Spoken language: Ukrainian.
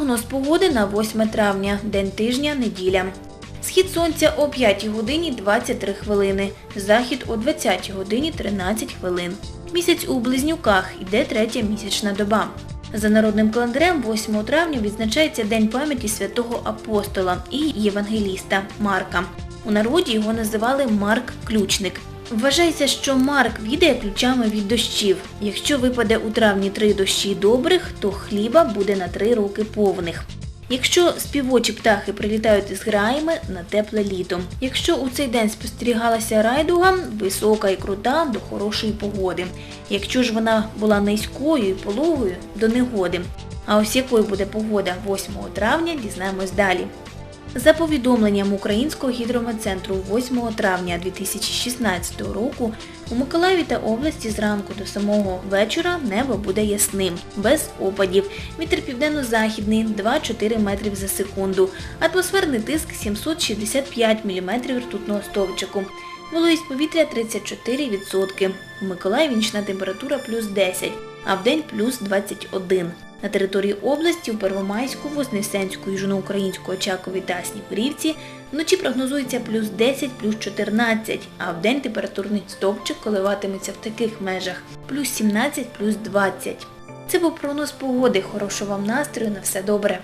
Прогноз погоди на 8 травня, день тижня, неділя. Схід сонця о 5 годині 23 хвилини, захід о 20 годині 13 хвилин. Місяць у Близнюках іде третя місячна доба. За народним календарем 8 травня відзначається День пам'яті святого апостола і євангеліста Марка. У народі його називали Марк Ключник. Вважається, що Марк відає ключами від дощів. Якщо випаде у травні три дощі добрих, то хліба буде на три роки повних. Якщо співочі птахи прилітають із граями на тепле літо. Якщо у цей день спостерігалася райдуга, висока і крута до хорошої погоди. Якщо ж вона була низькою і пологою, до негоди. А ось якою буде погода 8 травня, дізнаємось далі. За повідомленням Українського гідрометцентру 8 травня 2016 року у Миколаєві та області зранку до самого вечора небо буде ясним, без опадів. Вітер південно-західний 2-4 метрів за секунду. Атмосферний тиск 765 мм ртутного стовпчику. Вологість повітря 34%. У Миколаєві нічна температура плюс 10, а в день плюс 21. На території області у Первомайську, Вознесенську, Южноукраїнську, Очакові та Снігурівці вночі прогнозується плюс 10, плюс 14, а в день температурний стовпчик коливатиметься в таких межах плюс 17, плюс 20. Це був прогноз погоди. Хорошого вам настрою, на все добре.